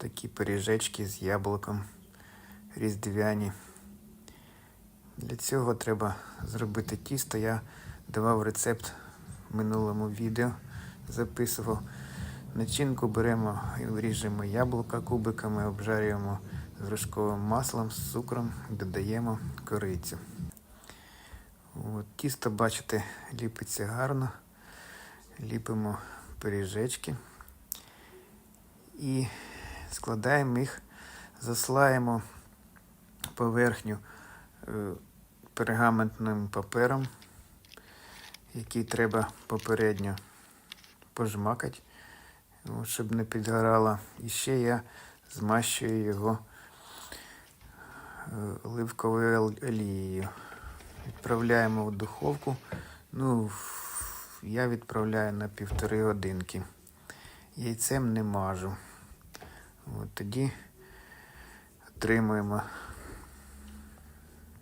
Такі пиріжечки з яблуком різдвяні. Для цього треба зробити тісто. Я давав рецепт в минулому відео, записував. Начинку беремо і ріжемо яблука кубиками, обжарюємо з вершковим маслом, з цукром, додаємо корицю. От, тісто, бачите, ліпиться гарно. Ліпимо пиріжечки і складаємо їх, заслаємо поверхню е, пергаментним папером, який треба попередньо пожмакати, щоб не підгорало. І ще я змащую його е, оливковою олією. Відправляємо в духовку. Ну, я відправляю на півтори годинки. Яйцем не мажу. От тоді отримуємо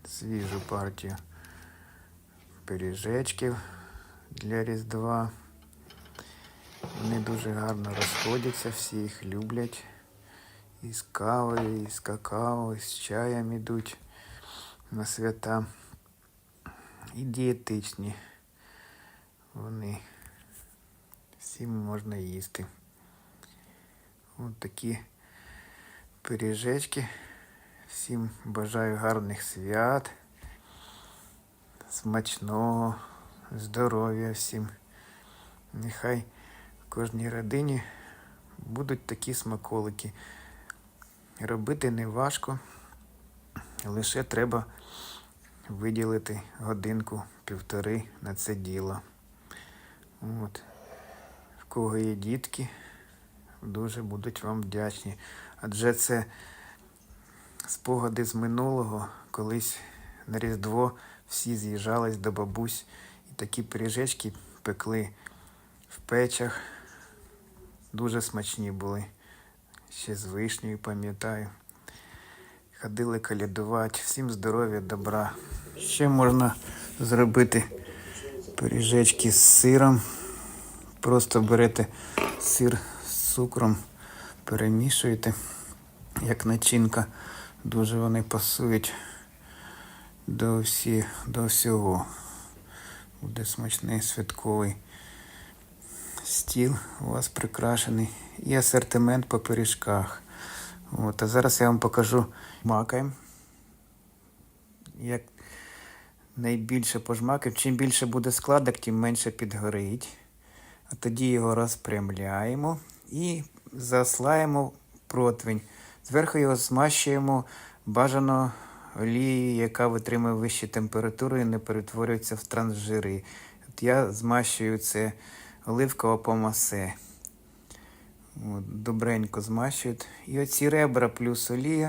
свіжу партію пиріжечків для Різдва. Вони дуже гарно розходяться, всі їх люблять. І з кавою, і з какао, і з чаєм ідуть на свята. І дієтичні. Вони всім можна їсти. Ось такі Пиріжечки. Всім бажаю гарних свят, смачного, здоров'я всім. Нехай в кожній родині будуть такі смаколики. Робити не важко, лише треба виділити годинку-півтори на це діло. От. В кого є дітки, дуже будуть вам вдячні. Адже це спогади з минулого, колись на Різдво всі з'їжджались до бабусь і такі пиріжечки пекли в печах. Дуже смачні були. Ще з вишнею, пам'ятаю. Ходили колядувати. Всім здоров'я, добра. Ще можна зробити пиріжечки з сиром. Просто берете сир цукром, перемішуєте, як начинка. Дуже вони пасують до, всі, до всього. Буде смачний святковий стіл у вас прикрашений. І асортимент по пиріжках. От, а зараз я вам покажу макаємо. Як найбільше пожмакаємо. Чим більше буде складок, тим менше підгорить. А тоді його розпрямляємо і заслаємо противень. Зверху його змащуємо бажано олією, яка витримує вищі температури і не перетворюється в трансжири. От я змащую це оливкове помасе. От, добренько змащують. І оці ребра плюс олія